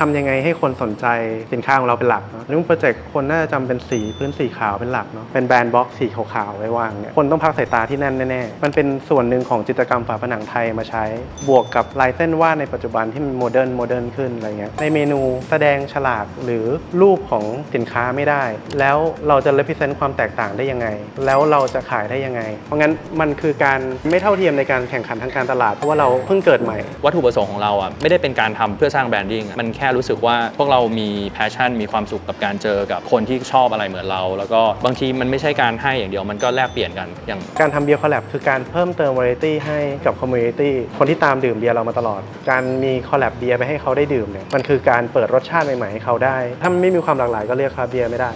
ทำยังไงให้คนสนใจสินค้าของเราเป็นหลักเนาะนุ่งโปรเจกต์คนน่าจะจำเป็นสีพื้นสีขาวเป็นหลักเนาะเป็นแบรนด์บล็อกสีขาวๆไว้วางเนี่ยคนต้องพักสายตาที่แน่นแน่ๆมันเป็นส่วนหนึ่งของจิตรกรรมฝาผนังไทยมาใช้ บวกกับลายเส้นวาดในปัจจุบันที่มันโมเดิร์นโมเดิร์นขึ้นอะไรเงี้ยในเมนูแสดงฉลากหรือรูปของสินค้าไม่ได้ แล้วเราจะ represent ความแตกต่างได้ยังไง แล้วเราจะขายได้ยังไง เพราะงั้นมันคือการไม่เท่าเทียมในการแข่งขันทางการตลาดเพราะว่าเราเพิ่งเกิดใหม่ วัตถุประสงค์ของเราอะไม่ได้เป็นการทำเพื่อสร้างแบรนดิ้งมันแค่รู้สึกว่าพวกเรามีแพชชั่น มีความสุขกับการเจอกับคนที่ชอบอะไรเหมือนเรา แล้วก็บางทีมันไม่ใช่การให้อย่างเดียวมันก็แลกเปลี่ยนกันอย่างการทำเบียร์คอลแลบคือการเพิ่มเติมวาไรตี้ให้กับคอมมูนิตี้คนที่ตามดื่มเบียร์เรามาตลอด การมีคอลแลบเบียร์ไปให้เขาได้ดื่มเนี่ยมันคือการเปิดรสชาติใหม่ๆให้เขาได้ ถ้าไม่มีความหลากหลายก็เรียกคาเบียร์ไม่ได้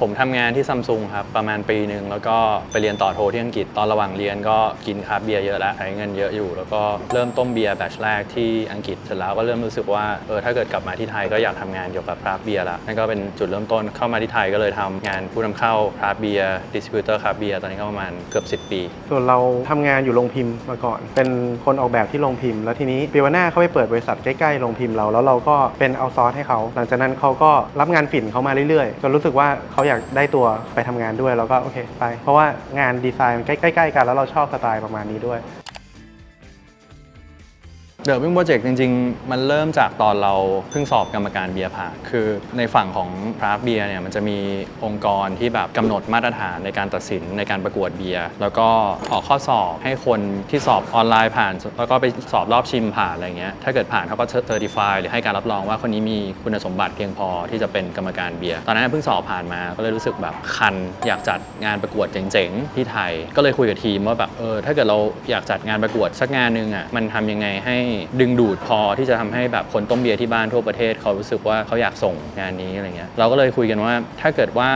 ผมทำงานที่ซัมซุงครับ ประมาณปีหนึ่งแล้วก็ไปเรียนต่อโทที่อังกฤษตอนระหว่างเรียนก็กินคราฟเบียร์เยอะแล้วใช้เงินเยอะอยู่ แล้วก็เริ่มต้มเบียร์แบชแรกที่อังกฤษเสร็จแล้วก็เริ่มรู้สึกว่าเออถ้าเกิดกลับมาที่ไทยก็อยากทำงานเกี่ยวกับคราฟเบียร์ละนั่นก็เป็นจุดเริ่มต้นเข้ามาที่ไทยก็เลยทำงานผู้นำเข้าคราฟเบียร์ดิสติบิวเตอร์คราฟเบียร์ตอนนี้ก็ประมาณเกือบ 10 ปี ส่วนเราทำงานอยู่โรงพิมพ์มาก่อน เป็นคนออกแบบที่โรงพิมพ์ แล้วทีนี้ปีวันหน้าเขาไปเปิดบริษัทใกล้ๆโรงพิมพ์เราแล้วเราก็เป็นเอาซอร์สให้เขาหลังจากนั้นเขาก็รับงานฝิ่นเขามาเรื่อยๆจนรู้สึกว่าเขาอยากได้ตัวไปทำงานด้วยแล้วก็โอเคไป เพราะว่างานดีไซน์มันใกล้ๆกันแล้วเราชอบสไตล์ประมาณนี้ด้วย เดอะวิ่งโปรเจกต์จริง ๆ มันเริ่มจากตอนเราเพิ่งสอบกรรมการเบียร์ผ่านคือในฝั่งของคราฟเบียร์เนี่ยมันจะมีองค์กรที่แบบกำหนดมาตรฐานในการตัดสินในการประกวดเบียร์แล้วก็ออกข้อสอบให้คนที่สอบออนไลน์ผ่าน แล้วก็ไปสอบรอบชิมผ่านอะไรเงี้ยถ้าเกิดผ่านเขาก็เซอร์ติฟายหรือให้การรับรองว่าคนนี้มีคุณสมบัติเพียงพอที่จะเป็นกรรมการเบียร์ตอนนั้นเพิ่งสอบผ่านมาก็เลยรู้สึกแบบคัน อยากจัดงานประกวดเจ๋งๆที่ไทย ก็เลยคุยกับทีมว่าแบบเออถ้าเกิดเราอยากจัดงานประกวดสักงานหนึ่งอะมันทำยังไงให้ดึงดูดพอที่จะทำให้แบบคนต้มเบียร์ที่บ้านทั่วประเทศเขารู้สึกว่าเขาอยากส่งงานนี้อะไรเงี้ยเราก็เลยคุยกันว่าถ้าเกิดว่า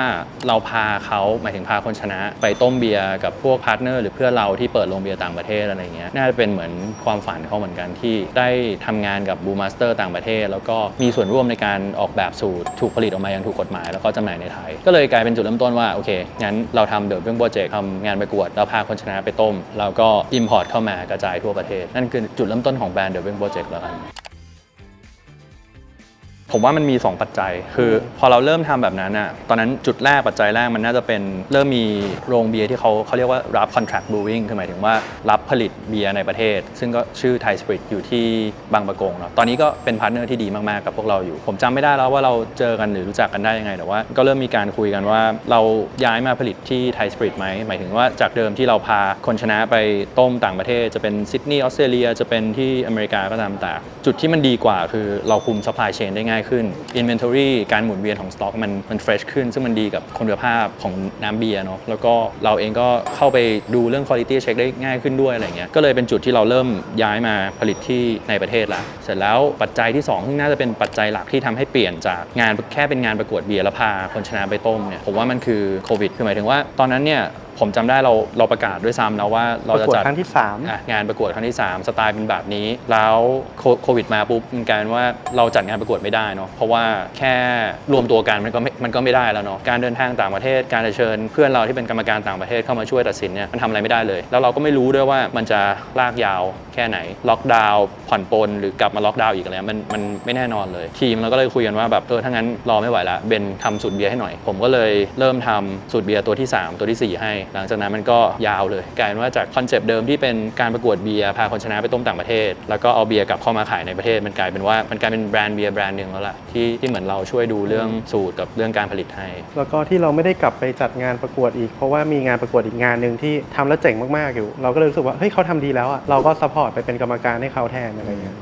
เราพาเขาหมายถึงพาคนชนะ ไปต้มเบียร์กับพวกพาร์ทเนอร์หรือเพื่อเราที่เปิดโรงเบียร์ต่างประเทศอะไรเงี้ยน่าจะเป็นเหมือนความฝันเขาเหมือนกันที่ได้ทำงานกับบูมาสเตอร์ต่างประเทศ แล้วก็มีส่วนร่วมในการออกแบบสูตรถูกผลิตออกมาอย่างถูกกฎหมาย แล้วก็จำหน่ายในไทย ก็เลยกลายเป็นจุดเริ่มต้นว่าโอเคงั้นเราทำเดอะเรื่องโปรเจกต์ทำงานประกวดเราพาคนชนะไปต้ม แล้วก็อิมพอร์ตเข้ามากระจายทั่วประเทศ นั่นคือจุดเริ่มต้นของแบรนด์เดอะเรื่องโปรเจกต์แล้วกัน ผมว่ามันมี 2 ปัจจัย คือพอเราเริ่มทำแบบนั้นอะตอนนั้นจุดแรกปัจจัยแรกมันน่าจะเป็นเริ่มมีโรงเบียร์ที่เขาเขาเรียกว่ารับ contract brewing คือหมายถึงว่ารับผลิตเบียร์ในประเทศ ซึ่งก็ชื่อ Thai Spirit อยู่ที่บางประกงเนาะตอนนี้ก็เป็นพาร์ทเนอร์ที่ดีมาก ๆ กับพวกเราอยู่ ผมจำไม่ได้แล้วว่าเราเจอกันหรือรู้จักกันได้ยังไงแต่ว่า ก็เริ่มมีการคุยกันว่าเราย้ายมาผลิตที่ Thai Spirit ไหมหมายถึงว่าจากเดิมที่เราพาคนชนะไปต้มต่างประเทศ จะเป็นซิดนีย์ออสเตรเลียจะเป็นที่อเมริกาก็ตามแต่จุดที่มันดีกว่าคือเราคุม supply chain ได้ง่ายขึ้น inventory การหมุนเวียนของสต็อกมันมัน fresh ขึ้น ซึ่งมันดีกับคุณภาพของน้ำเบียร์เนาะแล้วก็เราเองก็เข้าไปดูเรื่อง quality check ได้ง่ายขึ้นด้วยอะไรเงี้ยก็เลยเป็นจุดที่เราเริ่มย้ายมาผลิตที่ในประเทศละเสร็จแล้วปัจจัยที่2ซึ่งน่าจะเป็นปัจจัยหลักที่ทำให้เปลี่ยนจากงานแค่เป็นงานประกวดเบียร์แล้วพาคนชนะไปต้มเนี่ยผมว่ามันคือโควิดคือหมายถึงว่าตอนนั้นเนี่ย ผมจำได้เราเราประกาศด้วยซ้ำแล้วว่าเราประจะกวดจัดครั้งที่3อะงานประกวดครั้งที่ 3 สไตล์เป็นแบบนี้ แล้วโคโควิดมาปุ๊บมันกลายเป็นว่าเราจัดงานประกวดไม่ได้เนาะเพราะว่าแค่รวมตัวกันมันก็ไม่มันก็ไม่ได้แล้วเนาะการเดินทางต่างประเทศการจะเชิญ เพื่อนเราที่เป็นกรรมการต่างประเทศเข้ามาช่วยตัดสินเนี่ยมันทำอะไรไม่ได้เลย แล้วเราก็ไม่รู้ด้วยว่ามันจะลากยาวแค่ไหน ล็อกดาวน์ผ่อนปลนหรือกลับมาล็อกดาวน์อีกอะไรมันมันไม่แน่นอนเลย ทีมเราก็เลยคุยกันว่าแบบเออถ้างั้นรอไม่ไหวละเบนทำสูตรเบียร์ให้หน่อย ผมก็เลยเริ่มทำสูตรเบียร์ตัวที่ 3 ตัวทีสี่ 4 ให้ หลังจากนั้นมันก็ยาวเลยกลายเป็นว่าจากคอนเซปต์เดิมที่เป็นการประกวดเบียร์พาคนชนะไปต้มต่างประเทศ แล้วก็เอาเบียร์กลับเข้ามาขายในประเทศมันกลายเป็นว่ามันกลายเป็นแบรนด์เบียร์แบรนด์หนึ่งแล้วล่ะที่ที่เหมือนเราช่วยดูเรื่องสูตรกับเรื่องการผลิตให้ แล้วก็ที่เราไม่ได้กลับไปจัดงานประกวดอีก เพราะว่ามีงานประกวดอีกงานหนึ่งที่ทำแล้วเจ๋งมากๆอยู่ เราก็เลยรู้สึกว่าเฮ้ยเขาทำดีแล้วอะเราก็ซัพพอร์ตไปเป็นกรรมการให้เขาแทนอะไรเงี้ย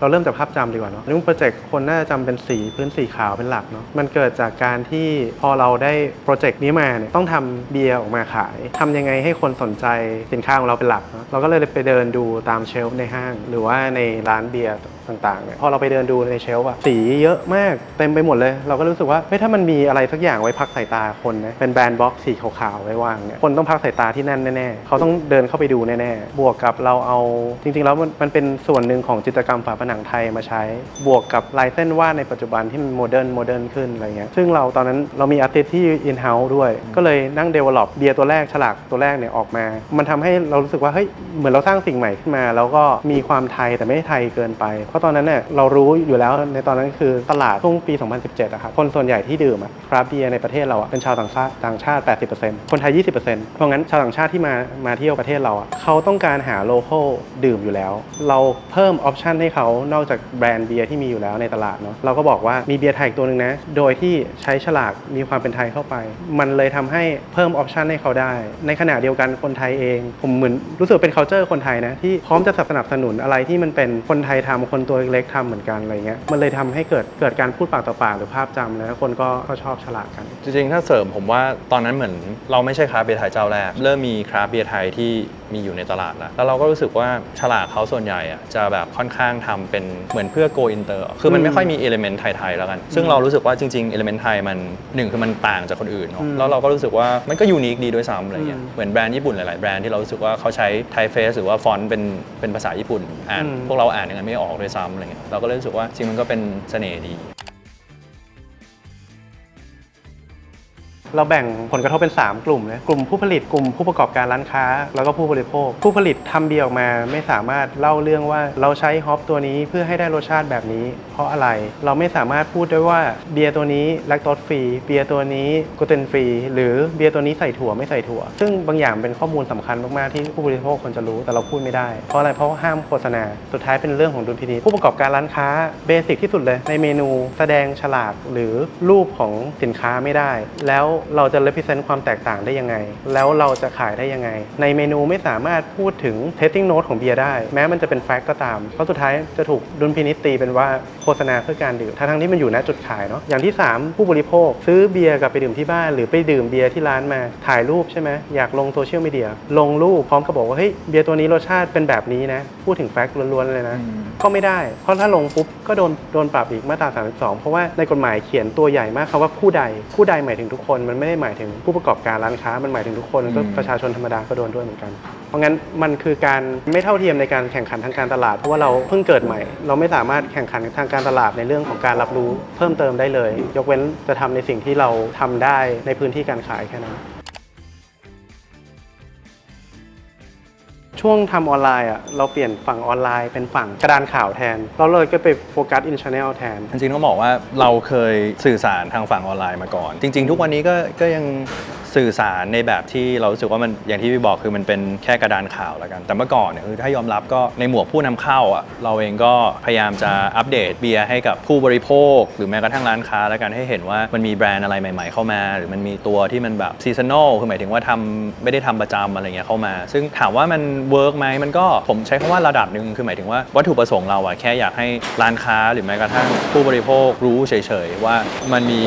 เราเริ่มจากภาพจำดีกว่าเนาะนุ่งโปรเจกต์คนน่าจะจำเป็นสีพื้นสีขาวเป็นหลักเนาะมันเกิดจากการที่พอเราได้โปรเจกต์นี้มาเนี่ยต้องทำเบียร์ออกมาขายทำยังไงให้คนสนใจสินค้าของเราเป็นหลักเนาะเราก็เลยไปเดินดูตามเชลฟ์ในห้าง หรือว่าในร้านเบียร์ ต่างๆเนี่ยพอเราไปเดินดูในเชลฟ์อะสีเยอะมากเต็มไปหมดเลย เราก็รู้สึกว่าเฮ้ยถ้ามันมีอะไรสักอย่างไว้พักสายตาคนนะเป็นแบรนด์บ็อกซ์สีขาวๆไว้วางเนี่ยคนต้องพักสายตาที่นั่นแน่ๆเขาต้องเดินเข้าไปดูแน่ๆบวกกับเราเอาจริงๆแล้วมันเป็นส่วนหนึ่งของจิตรกรรมฝาผนังไทยมาใช้ บวกกับลายเส้นวาดในปัจจุบันที่มันโมเดิร์นโมเดิร์นขึ้นอะไรเงี้ยซึ่งเราตอนนั้นเรามีอาร์ติสที่อินเฮ้าส์ด้วย ก็เลยนั่งเดเวล็อปเบียร์ตัวแรกฉลากตัวแรกเนี่ยออกมา มันทำให้เรารู้สึกว่าเฮ้ยเหมือนเราสร้างสิ่งใหม่ขึ้นมา แล้วก็มีความไทยแต่ไม่ไทยเกินไปเพราะตอนนั้นเนี่ยเรารู้อยู่แล้วในตอนนั้นคือตลาดช่วงปี 2017อะครับคนส่วนใหญ่ที่ดื่มคราฟเบียร์ในประเทศเราอะเป็นชาวต่างชาติต่างชาติ 80%คนไทย 20%เพราะงั้นชาวต่างชาติที่มามาเที่ยวประเทศเราอะเขาต้องการหาโลเคอลดื่มอยู่แล้ว เราเพิ่มออปชันให้เขานอกจากแบรนด์เบียร์ที่มีอยู่แล้วในตลาดเนาะเราก็บอกว่ามีเบียร์ไทยอีกตัวหนึ่งนะโดยที่ใช้ฉลากมีความเป็นไทยเข้าไป มันเลยทำให้เพิ่มออปชันให้เขาได้ ในขณะเดียวกันคนไทยเอง ผมเหมือนรู้สึกเป็น culture คนไทยนะที่พร้อมจะสนับสนุนอะไรที่มันเป็นคนไทยทำคนตัวเล็กๆทำเหมือนกันอะไรเงี้ยมันเลยทำให้เกิดเกิดการพูดปากต่อปากหรือภาพจำแล้วคนก็ก็ชอบฉลากกัน จริงๆ ถ้าเสริมผมว่าตอนนั้นเหมือนเราไม่ใช่คราฟต์เบียร์ไทยเจ้าแรก เริ่มมีคราฟต์เบียร์ไทยที่มีอยู่ในตลาดแล้วแล้วเราก็รู้สึกว่าฉลากเขาส่วนใหญ่อะจะแบบค่อนข้างทำเป็นเหมือนเพื่อ go inter คือมันไม่ค่อยมีเอลิเมนต์ไทยๆแล้วกัน ซึ่งเรารู้สึกว่าจริงๆเอลิเมนต์ไทยมันหนึ่งคือมันต่างจากคนอื่นเนาะอืมแล้วเราก็รู้สึกว่ามันก็ยูนิคดีด้วยซ้ำอะไรเงี้ยอืมเหมือนแบรนด์ญี่ปุ่นหลายๆแบรนด์ที่เรารู้สึกว่าเขาใช้ไทเฟสหรือว่าฟอนต์เป็นเป็นภาษาญี่ปุ่นอ่านอืมพวกเราอ่านอย่างนั้นไม่ออกด้วยซ้ำอะไรเงี้ยเราก็เลยรู้สึกว่าจริงมันก็เป็นเสน่ห์ดี เราแบ่งผลกระทบเป็น 3 กลุ่มนะกลุ่มผู้ผลิตกลุ่มผู้ประกอบการร้านค้า แล้วก็ผู้บริโภค ผู้ผลิตทำเบียร์ออกมาไม่สามารถเล่าเรื่องว่าเราใช้ฮอปตัวนี้เพื่อให้ได้รสชาติแบบนี้ เพราะอะไรเราไม่สามารถพูดได้ว่าเบียร์ตัวนี้แลคโตสฟรีเบียร์ตัวนี้กลูเตนฟรีหรือเบียร์ตัวนี้ใส่ถั่วไม่ใส่ถั่ว ซึ่งบางอย่างเป็นข้อมูลสำคัญมากๆที่ผู้บริโภคควรจะรู้แต่เราพูดไม่ได้ เพราะอะไรเพราะห้ามโฆษณาสุดท้ายเป็นเรื่องของดุลพินิจผู้ประกอบการร้านค้าเบสิกที่สุดเลยในเมนู แสดงฉลากหรือรูปของสินค้าไม่ได้แล้วเราจะ represent ความแตกต่างได้ยังไง แล้วเราจะขายได้ยังไง ในเมนูไม่สามารถพูดถึง tasting note ของเบียร์ได้ แม้มันจะเป็นแฟกต์ก็ตาม เพราะสุดท้ายจะถูกดุลพินิจตีเป็นว่าโฆษณาเพื่อการดื่มทั้งๆที่มันอยู่ณจุดขายเนาะอย่างที่ 3 ผู้บริโภค ซื้อเบียร์กลับไปดื่มที่บ้านหรือไปดื่มเบียร์ที่ร้านมาถ่ายรูปใช่ไหมอยากลงโซเชียลมีเดียลงรูปพร้อมกับบอกว่าเฮ้ยเบียร์ตัวนี้รสชาติเป็นแบบนี้นะพูดถึงแฟกต์ล้วนๆเลยนะอืมก็ไม่ได้ เพราะถ้าลงปุ๊บก็โดนโดนปรับอีกมาตรา 32 เพราะว่าในกฎหมายเขียนตัวใหญ่มากคำว่าผู้ใดผู้ใดหมายถึงทุกคนมันไม่ได้หมายถึงผู้ประกอบการร้านค้ามันหมายถึงทุกคนก็อืมประชาชนธรรมดาก็โดนด้วยเหมือนกัน เพราะงั้นมันคือการไม่เท่าเทียมในการแข่งขันทางการตลาดเพราะว่าเราเพิ่งเกิดใหม่ เราไม่สามารถแข่งขันทางการตลาดในเรื่องของการรับรู้เพิ่มเติมได้เลย ยกเว้นจะทำในสิ่งที่เราทำได้ในพื้นที่การขายแค่นั้น ช่วงทำออนไลน์อะเราเปลี่ยนฝั่งออนไลน์เป็นฝั่งกระดานข่าวแทน เราเลยก็ไปโฟกัสอินชาแนลแทน จริงๆต้องบอกว่าเราเคยสื่อสารทางฝั่งออนไลน์มาก่อน จริง ๆ ทุกวันนี้ก็ก็ยังสื่อสารในแบบที่เรารู้สึกว่ามันอย่างที่พี่บอกคือมันเป็นแค่กระดานข่าวแล้วกัน แต่เมื่อก่อนเนี่ยคือถ้ายอมรับก็ในหมวกผู้นำเข้าอะเราเองก็พยายามจะอัปเดตเบียร์ให้กับผู้บริโภค หรือแม้กระทั่งร้านค้าแล้วกันให้เห็นว่ามันมีแบรนด์อะไรใหม่ ๆ เข้ามา หรือมันมีตัวที่มันแบบซีซันอลคือหมายถึงว่าทำไม่ได้ทำประจำอะไรเงี้ยเข้ามา ซึ่งถามว่ามันเวิร์กไหมมันก็ผมใช้คำว่าระดับหนึ่งคือหมายถึงว่าวัตถุประสงค์เราอะแค่อยากให้ร้านค้าหรือแม้กระทั่งผู้บริโภครู้เฉยๆว่ามันมี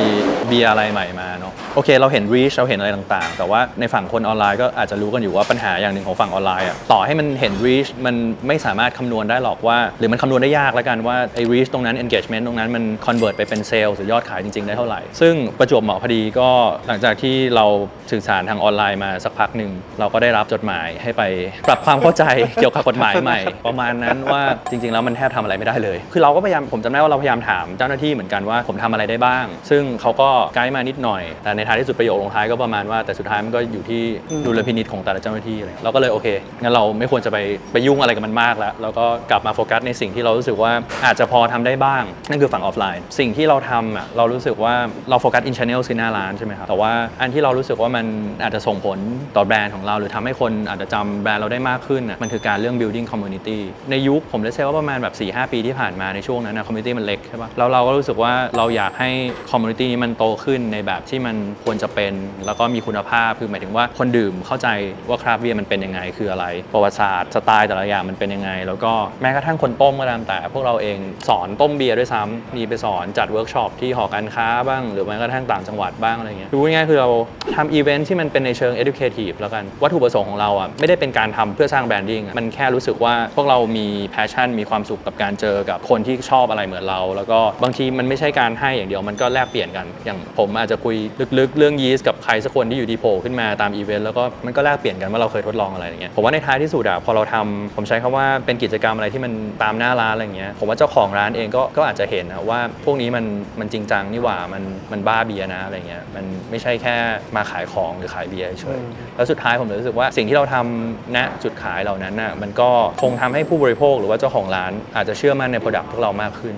เบียร์อะไรใหม่มาเนาะโอเค เราเห็น reach เราเห็นอะไรต่างๆ แต่ว่าในฝั่งคนออนไลน์ก็อาจจะรู้กันอยู่ว่าปัญหาอย่างหนึ่งของฝั่งออนไลน์อะต่อให้มันเห็น reach มันไม่สามารถคำนวณได้หรอกว่า หรือมันคำนวณได้ยากแล้วกันว่าไอ้ reach ตรงนั้น engagement ตรงนั้นมัน convert ไปเป็น sales หรือยอดขายจริง ๆ ได้เท่าไหร่ ซึ่งประจวบเหมาะพอดีก็หลังจากที่เราสื่อสารทางออนไลน์มาสักพักหนึ่งเราก็ได้รับจดหมายให้ไปปรับความเข้าใจเกี่ยวกับกฎหมายใหม่ ประมาณนั้นว่าจริง ๆ แล้วมันแทบทำอะไรไม่ได้เลย คือเราก็พยายามผมจำได้ว่าเราพยายามถามเจ้าหน้าที่เหมือนกันว่าผมทำอะไรได้บ้าง ซึ่งเขาก็ไกด์มานิดหน่อยแต่ในท้ายที่สุดประโยคลงท้ายก็ประมาณว่าแต่สุดท้ายมันก็อยู่ที่ดุลพินิจของแต่ละเจ้าหน้าที่อะไรเราก็เลยโอเคงั้นเราไม่ควรจะไปไปยุ่งอะไรกับมันมากแล้วแล้วก็กลับมาโฟกัสในสิ่งที่เรารู้สึกว่าอาจจะพอทำได้บ้าง นั่นคือฝั่งออฟไลน์ สิ่งที่เราทำอะเรารู้สึกว่าเราโฟกัสอินช n นลคือหน้าร้านใช่ไหมครับแต่ว่าอันที่เรารู้สึกว่ามันอาจจะส่งผลต่อแบรนด์ของเรา หรือทำให้คนอาจจะจำแบรนด์เราได้มากขึ้นอะมันคือการเรื่อง building community ในยุคผมเลยเชื่อว่าประมาณแบบ4 5ปีที่ผ่านมาในช่วงนั้นนะ community มันเล็กใช่ปะแล้วเราก็รู้สึกว่าเราอยากให้ community นี้มันโตขึ้นในแบบที่มันควรจะเป็นแล้วก็มีคุณภาพ คือหมายถึงว่าคนดื่มเข้าใจว่าคราฟเบียร์มันเป็นยังไงคืออะไร ประวัติศาสตร์สไตล์แต่ละอย่างมันเป็นยังไง แล้วก็แม้กระทั่งคนต้มก็ตามแต่ พวกเราเองสอนต้มเบียร์ด้วยซ้ำมีไปสอนจัดเวิร์กช็อปที่หอการค้าบ้าง หรือแม้กระทั่งต่างจังหวัดบ้างอะไรเงี้ยคือพูดง่ายๆคือเราทำอีเวนท์ที่มันเป็นในเชิง educative แล้วกันวัตถุประสงค์ของเราอะไม่ได้เป็นการทำเพื่อสร้างแบรนดิ้งมันแค่รู้สึกว่าพวกเรามี passion มีความสุขกับการเจอกับคนที่ชอบอะไรเหมือนเรา แล้วก็บางทีมันไม่ใช่การให้อย่างเดียวมันก็แลกเปลี่ยนกัน อย่างผมอาจจะคุยลึกๆ เรื่องยีสต์กับใครสักคนที่อยู่ดีโผล่ขึ้นมาตามอีเวนต์แล้วก็มันก็แลกเปลี่ยนกันว่าเราเคยทดลองอะไรอย่างเงี้ยผมว่าในท้ายที่สุดอะพอเราทำผมใช้คำว่าเป็นกิจกรรมอะไรที่มันตามหน้าร้านอะไรอย่างเงี้ยผมว่าเจ้าของร้านเองก็ก็อาจจะเห็นนะว่าพวกนี้มันมันจริงจังนี่หว่ามันมันบ้าเบียร์นะอะไรเงี้ยมันไม่ใช่แค่มาขายของหรือขายเบียร์เฉยอืมแล้วสุดท้ายผมเลยรู้สึกว่าสิ่งที่เราทำณจุดขายเหล่านั้นน่ะมันก็คงทำให้ผู้บริโภคหรือว่าเจ้าของร้านอาจจะเชื่อมั่นใน Product พวกเรามากขึ้น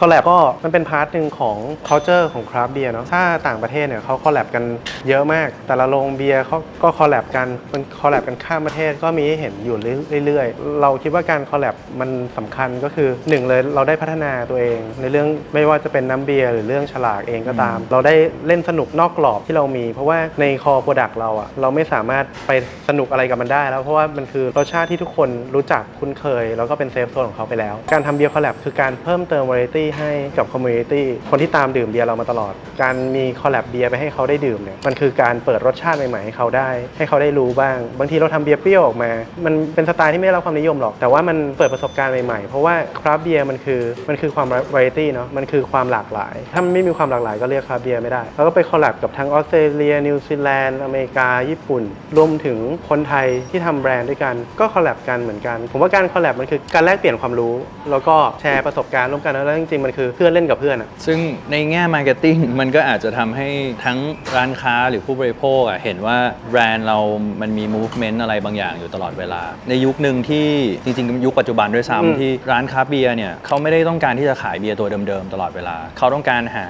คอลแลบก็มันเป็นพาร์ทหนึ่งของ culture ของคราฟเบียร์เนาะถ้าต่างประเทศเนี่ยเขาคอลแลบกันเยอะมาก แต่ละโรงเบียร์เขาก็คอลแลบกันมันคอลแลบกันข้ามประเทศก็มีให้เห็นอยู่เรื่อยๆ เราคิดว่าการคอลแลบมันสำคัญก็คือหนึ่งเลยเราได้พัฒนาตัวเอง ในเรื่องไม่ว่าจะเป็นน้ำเบียร์หรือเรื่องฉลากเองก็ตาม เราได้เล่นสนุกนอกกรอบที่เรามี เพราะว่าในคอโปรดักต์เราอะเราไม่สามารถไปสนุกอะไรกับมันได้ แล้วเพราะว่ามันคือรสชาติที่ทุกคนรู้จักคุ้นเคย แล้วก็เป็นเซฟโซนของเขาไปแล้ว การทำเบียร์คอลแลบคือการเพิ่มเติมวาไรตี้ให้กับคอมมูนิตี้คนที่ตามดื่มเบียร์เรามาตลอด การมีคอลแลบเบียร์ไปให้เขาได้ดื่มเนี่ยมันคือการเปิดรสชาติใหม่ๆให้เขาได้ ให้เขาได้รู้บ้าง บางทีเราทำเบียร์เปรี้ยวออกมา มันเป็นสไตล์ที่ไม่ได้รับความนิยมหรอก แต่ว่ามันเปิดประสบการณ์ใหม่ๆ เพราะว่าคราฟเบียร์มันคือมันคือความวาไรตี้เนาะมันคือความหลากหลาย ถ้ามันไม่มีความหลากหลายก็เรียกคราฟเบียร์ไม่ได้แล้วก็ไปคอลแลบกับทั้งออสเตรเลียนิวซีแลนด์อเมริกาญี่ปุ่นรวมถึงคนไทยที่ทำแบรนด์ด้วยกันก็คอลแลบกันเหมือนกัน ผมว่าการคอลแลบมันคือการแลกเปลี่ยนความรู้ แล้วก็แชร์ประสบการณ์ร่วมกันแล้วจริงๆมันคือเพื่อนเล่นกับเพื่อนอะซึ่งในแง่มาร์เก็ตติ้งมันก็อาจจะทำให้ทั้งร้านค้าหรือผู้บริโภคอะเห็นว่าแบรนด์เรามันมี movement อะไรบางอย่างอยู่ตลอดเวลา ในยุคหนึ่งที่จริงๆ ยุคปัจจุบันด้วยอืมซ้ำที่ร้านค้าเบียร์เนี่ยเขาไม่ได้ต้องการที่จะขายเบียร์ตัวเดิมๆ ตลอดเวลา เขาต้องการหา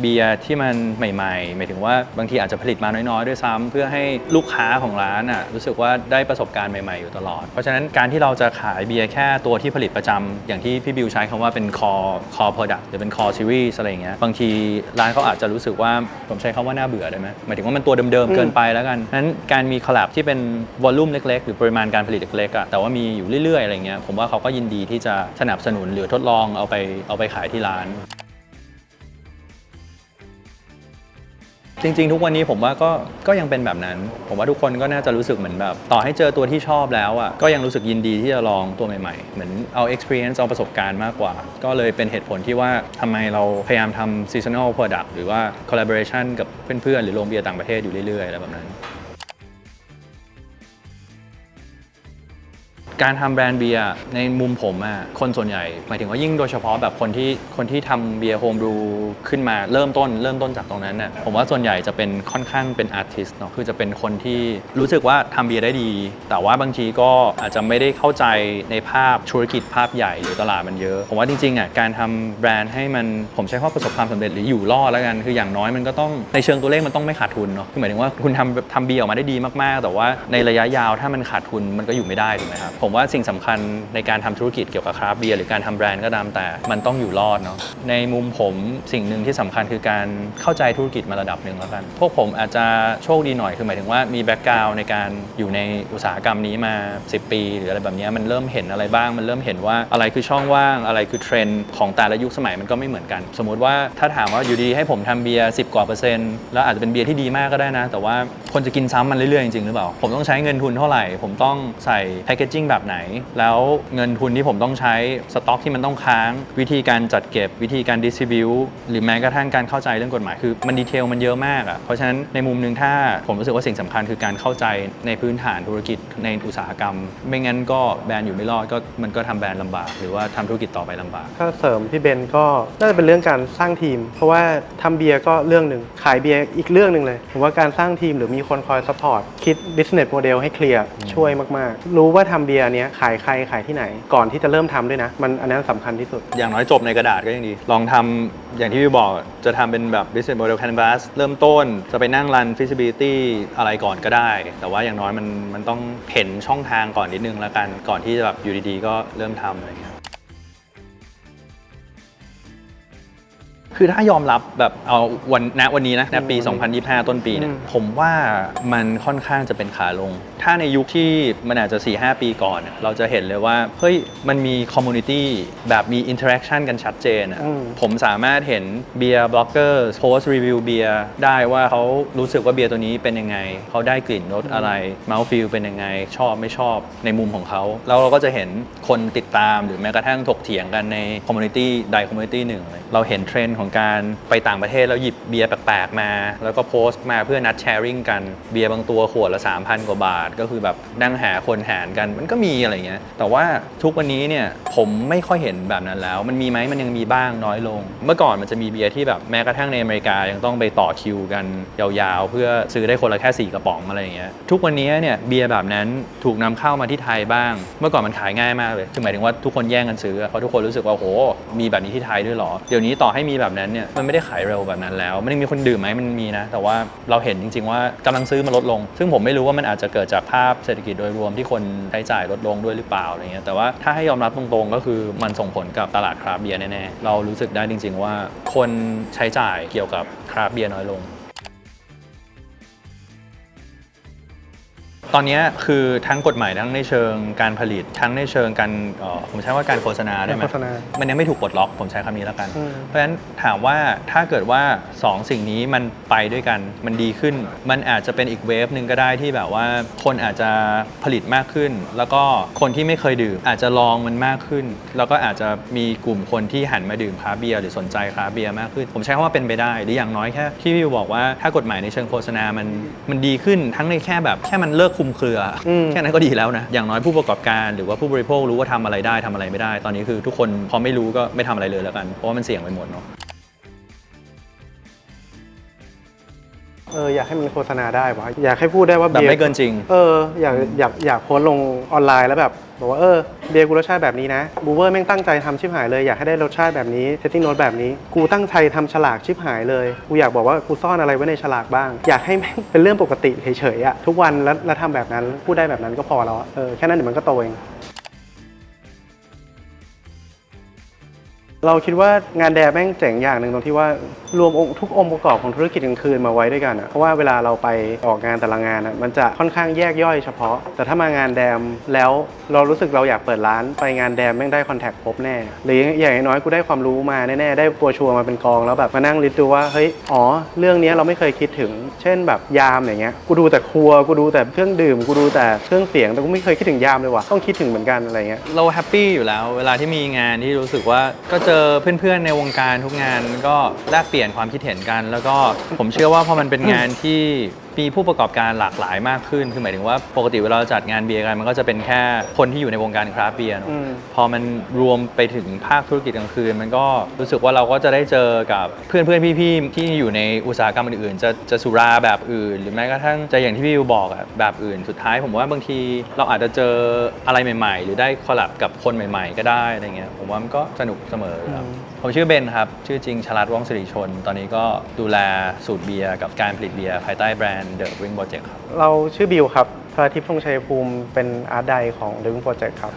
เบียร์ที่มันใหม่ๆหมายถึงว่าบางทีอาจจะผลิตมาน้อยๆ ด้วยซ้ำเพื่อให้ลูกค้าของร้านอะรู้สึกว่าได้ประสบการณ์ใหม่ๆ อยู่ตลอด เพราะฉะนั้นการที่เราจะขายเบียร์แค่ตัวที่ผลิตประจำอย่างที่พี่บิวใช้คำว่าเป็น core core product หรือเป็น core series อะไรอย่างเงี้ยบางทีร้านเขาอาจจะรู้สึกว่าผมใช้คำว่าน่าเบื่อได้ไหมหมายถึงว่ามันตัวเดิมๆเกินไปแล้วกันนั้นการมีคอลแลบที่เป็นวอลลุ่มเล็กๆ หรือปริมาณการผลิตเล็กๆอะแต่ว่ามีอยู่เรื่อยๆอะไรเงี้ยผมว่าเขาก็ยินดีที่จะสนับสนุนหรือทดลองเอาไปเอาไปขายที่ร้าน จริง ๆ ทุกวันนี้ผมว่าก็ก็ยังเป็นแบบนั้น ผมว่าทุกคนก็น่าจะรู้สึกเหมือนแบบ ต่อให้เจอตัวที่ชอบแล้วอะก็ยังรู้สึกยินดีที่จะลองตัวใหม่ๆ เหมือนเอา experience เอาประสบการณ์มากกว่า ก็เลยเป็นเหตุผลที่ว่าทำไมเราพยายามทำ seasonal product หรือว่า collaboration กับเพื่อนๆ หรือโรงเบียร์ต่างประเทศอยู่เรื่อยๆอะไรแบบนั้น การทำแบรนด์เบียร์ในมุมผมอะคนส่วนใหญ่ หมายถึงว่ายิ่งโดยเฉพาะแบบคนที่คนที่ทำเบียร์โฮมบรูขึ้นมาเริ่มต้น เริ่มต้นจากตรงนั้นน่ะผมว่าส่วนใหญ่จะเป็นค่อนข้างเป็นอาร์ติสต์เนาะคือจะเป็นคนที่รู้สึกว่าทำเบียร์ได้ดี แต่ว่าบางทีก็อาจจะไม่ได้เข้าใจในภาพธุรกิจภาพใหญ่หรือตลาดมันเยอะ ผมว่าจริงๆอะการทำแบรนด์ให้มันผมใช้คำว่าประสบความสำเร็จหรืออยู่รอดแล้วกันคืออย่างน้อยมันก็ต้องในเชิงตัวเลขมันต้องไม่ขาดทุนเนาะคือหมายถึงว่าคุณทำทำเบียร์ออกมาได้ดีมากๆ แต่ว่าในระยะยาวถ้ามันขาดทุนมันก็อยู่ไม่ได้ถูกไหมครับผมว่าสิ่งสำคัญในการทำธุรกิจเกี่ยวกับคราฟเบียร์หรือการทำแบรนด์ก็ตามแต่มันต้องอยู่รอดเนาะในมุมผมสิ่งหนึ่งที่สำคัญคือการเข้าใจธุรกิจมาระดับหนึ่งแล้วกัน พวกผมอาจจะโชคดีหน่อยคือหมายถึงว่ามีแบ็กกราวในการอยู่ในอุตสาหกรรมนี้มา 10 ปี หรืออะไรแบบนี้มันเริ่มเห็นอะไรบ้าง มันเริ่มเห็นว่าอะไรคือช่องว่างอะไรคือเทรนด์ของแต่ละยุคสมัยมันก็ไม่เหมือนกัน สมมุติว่าถ้าถามว่าอยู่ดีให้ผมทำเบียร์10กว่าเปอร์เซ็นต์แล้วอาจจะเป็นเบียร์ที่ดีมากก็ได้นะ แต่ว่าคนจะกินซ้ำมันเรื่อยๆจริงๆหรือเปล่าผมต้องใช้เงินทุนเท่าไหร่ ผมต้องใส่แพคเกจิ้งแบบไหน แล้วเงินทุนที่ผมต้องใช้สต็อกที่มันต้องค้าง วิธีการจัดเก็บวิธีการดิส t r บิวหรือแม้กระทั่งการเข้าใจเรื่องกฎหมายคือมันดีเทลมันเยอะมากอะ่ะเพราะฉะนั้นในมุมหนึงถ้าผมรู้สึกว่าสิ่งสำคัญคือการเข้าใจในพื้นฐานธุรกิจในอุตสาหกรรม ไม่งั้นก็แบรนด์อยู่ไม่รอดก็มันก็ทำแบรนด์ลำบาก หรือว่าทำธุรกิจต่อไปลำบากถ้าเสริมพี่เบนก็น่าจะเป็นเรื่องการสร้างทีม เพราะว่าทำเบียร์ก็เรื่องหนึ่งขายเบียร์อีกเรื่องหนึ่งเลยผมว่าการสร้างทีมหรือมีคนคอยซัพพอร์ตคิด business model ให้เคลียร์ช่วยมากๆ รู้ว่าทำเบียร์เนี้ยขายใครขายที่ไหน ก่อนที่จะเริ่มทำด้วยนะ มันอันนั้นสำคัญที่สุด อย่างน้อยจบในกระดาษก็ยังดี ลองทำอย่างที่พี่บอกจะทำเป็นแบบ business model canvas เริ่มต้นจะไปนั่งรัน feasibility อะไรก่อนก็ได้ แต่ว่าอย่างน้อยมันมันต้องเห็นช่องทางก่อนนิดนึงแล้วกัน ก่อนที่จะแบบอยู่ดีๆ ก็เริ่มทำอะไรอย่างเงี้ย คือถ้ายอมรับแบบเอาวันณวันนี้นะณปีอืม2025 ต้นปีเนี่ยอืม ผมว่ามันค่อนข้างจะเป็นขาลง ถ้าในยุคที่มันอาจจะ 4-5 ปีก่อนเนี่ยเราจะเห็นเลยว่า เฮ้ย มันมีคอมมูนิตี้แบบมีอินเทอร์แอคชั่นกันชัดเจนอะ อืม ผมสามารถเห็นเบียร์บล็อกเกอร์โพสต์รีวิวเบียร์ได้ว่าเขารู้สึกว่าเบียร์ตัวนี้เป็นยังไง เขาได้กลิ่นรสอะไรเมาส์ฟิลเป็นยังไง ชอบไม่ชอบในมุมของเขา แล้วเราก็จะเห็นคนติดตามหรือแม้กระทั่งถกเถียงกันในคอมมูนิตี้ใดคอมมูนิตี้หนึ่งเลยเราเห็นเทรนด์ของการไปต่างประเทศแล้วหยิบเบียร์แปลกๆมา แล้วก็โพสต์มาเพื่อนัดแชร์ริ่งกันเบียร์บางตัวขวดละ 3,000 กว่าบาท ก็คือแบบนั่งหาคนหารกันมันก็มีอะไรเงี้ยแต่ว่าทุกวันนี้เนี่ยผมไม่ค่อยเห็นแบบนั้นแล้ว มันมีไหมมันยังมีบ้างน้อยลง เมื่อก่อนมันจะมีเบียร์ที่แบบแม้กระทั่งในอเมริกายังต้องไปต่อคิวกันยาวๆ เพื่อซื้อได้คนละแค่4กระป๋องอะไรเงี้ยทุกวันนี้เนี่ยเบียร์แบบนั้นถูกนำเข้ามาที่ไทยบ้าง เมื่อก่อนมันขายง่ายมากเลยคือหมายถึงว่าทุกคนแย่งกันซื้อเพราะทุกคนรู้สึกว่าโหมีแบบนี้ที่ไทยด้วยหรอเดี๋ยวนี้ต่อให้มีแบบนั้นเนี่ยมันไม่ได้ขายเร็วแบบนั้นแล้ว มันยังมีคนดื่มไหมมันมีนะ แต่ว่าเราเห็นจริง ๆ ว่ากำลังซื้อมันลดลง ซึ่งผมไม่รู้ว่ามันอาจจะเกิดจากภาพเศรษฐกิจโดยรวมที่คนใช้จ่ายลดลงด้วยหรือเปล่าอะไรเงี้ยแต่ว่าถ้าให้ยอมรับตรงๆ ก็คือมันส่งผลกับตลาดคราฟเบียร์แน่ๆเรารู้สึกได้จริง ๆ ว่าคนใช้จ่ายเกี่ยวกับคราฟเบียร์น้อยลง ตอนนี้คือทั้งกฎหมายทั้งในเชิงการผลิตทั้งในเชิงการเอ่อผมใช้ว่าการโฆษณาได้ไหมโฆษณามันยังไม่ถูกปลดล็อกผมใช้คำนี้แล้วกัน อืม เพราะฉะนั้นถามว่าถ้าเกิดว่า2สิ่งนี้มันไปด้วยกันมันดีขึ้น มันอาจจะเป็นอีกเวฟหนึ่งก็ได้ที่แบบว่าคนอาจจะผลิตมากขึ้น แล้วก็คนที่ไม่เคยดื่ม อาจจะลองมันมากขึ้น แล้วก็อาจจะมีกลุ่มคนที่หันมาดื่มคราฟต์เบียร์หรือสนใจคราฟต์เบียร์มากขึ้น ผมใช้คำว่าเป็นไปได้หรืออย่างน้อยแค่ที่พี่วิวบอกว่าถ้ากฎหมายในเชิงโฆษณามันมันดีขึ้นทั้งในแค่แบบแค่มันเลิกคลุมเครืออืมแค่นั้นก็ดีแล้วนะ อย่างน้อยผู้ประกอบการหรือว่าผู้บริโภครู้ว่าทำอะไรได้ทำอะไรไม่ได้ ตอนนี้คือทุกคนพอไม่รู้ก็ไม่ทำอะไรเลยแล้วกัน เพราะว่ามันเสี่ยงไปหมดเนาะ เอออยากให้มันโฆษณาได้วะอยากให้พูดได้ว่าแบบบียร์ไม่เกินจริง เอออยากอยากอยากโพสต์ลงออนไลน์แล้วแบบบอกว่าเออเบียร์กูรสชาติแบบนี้นะบูเวอร์แม่งตั้งใจทำชิบหายเลยอยากให้ได้รสชาติแบบนี้เซตติ้งโน้ตแบบนี้ กูตั้งใจทำฉลากชิบหายเลยกูอยากบอกว่ากูซ่อนอะไรไว้ในฉลากบ้าง อยากให้แม่งเป็นเรื่องปกติเฉยๆอะทุกวันแล้วแล้วทำแบบนั้นพูดได้แบบนั้นก็พอแล้วอะเออแค่นั้นเดี๋ยวมันก็โตเอง เราคิดว่างานแดแม่งเจ๋งอย่างหนึ่งตรงที่ว่ารวมองค์ทุกองค์ประกอบของธุรกิจกลางคืนมาไว้ด้วยกันอะเพราะว่าเวลาเราไปออกงานแต่ละงานอะมันจะค่อนข้างแยกย่อยเฉพาะ แต่ถ้ามางานแดมแล้วเรารู้สึกเราอยากเปิดร้าน ไปงานแดมแม่งได้คอนแทคครบแน่ หรืออย่างน้อยกูได้ความรู้มาแน่ๆได้ปัวชัวมาเป็นกองแล้วแบบมานั่งลิสต์ดูว่าเฮ้ยอ๋อ เรื่องนี้เราไม่เคยคิดถึง เช่นแบบยามอย่างเงี้ยกูดูแต่ครัวกูดูแต่เครื่องดื่มกูดูแต่เครื่องเสียงแต่กูไม่เคยคิดถึงยามเลยว่ะต้องคิดถึงเหมือนกันอะไรเงี้ยเราแฮปปี้อยู่แล้ว เวลาที่มีงานที่รู้สึกว่าก็เจอเพื่อนๆในวงการทุกงานก็แลกเปลี่ยนความคิดเห็นกัน แล้วก็ผมเชื่อว่าพอมันเป็นงานที่ มีผู้ประกอบการหลากหลายมากขึ้น คือหมายถึงว่าปกติเวลาเราจัดงานเบียร์กันมันก็จะเป็นแค่คนที่อยู่ในวงการคราฟต์เบียร์เนอะอืม พอมันรวมไปถึงภาคธุรกิจกลางคืน มันก็รู้สึกว่าเราก็จะได้เจอกับเพื่อนเพื่อนๆพี่ๆที่อยู่ในอุตสาหกรรมอื่นๆ จะจะสุราแบบอื่น หรือแม้กระทั่งจะอย่างที่พี่วิวบอกอะแบบอื่น สุดท้ายผมว่าบางทีเราอาจจะเจออะไรใหม่ ๆ หรือได้คอลแลบกับคนใหม่ ๆ ก็ได้อะไรเงี้ยผมว่ามันก็สนุกเสมอครับอืม ผมชื่อเบนครับ ชื่อจริงชลัดว่องสิริชน ตอนนี้ก็ดูแลสูตรเบียร์กับการผลิตเบียร์ภายใต้แบรนด์ The Wing Project ครับ เราชื่อบิวครับพระทิพย์ธงชัยภูมิเป็นอาร์ตไดของ The Wing Project ครับ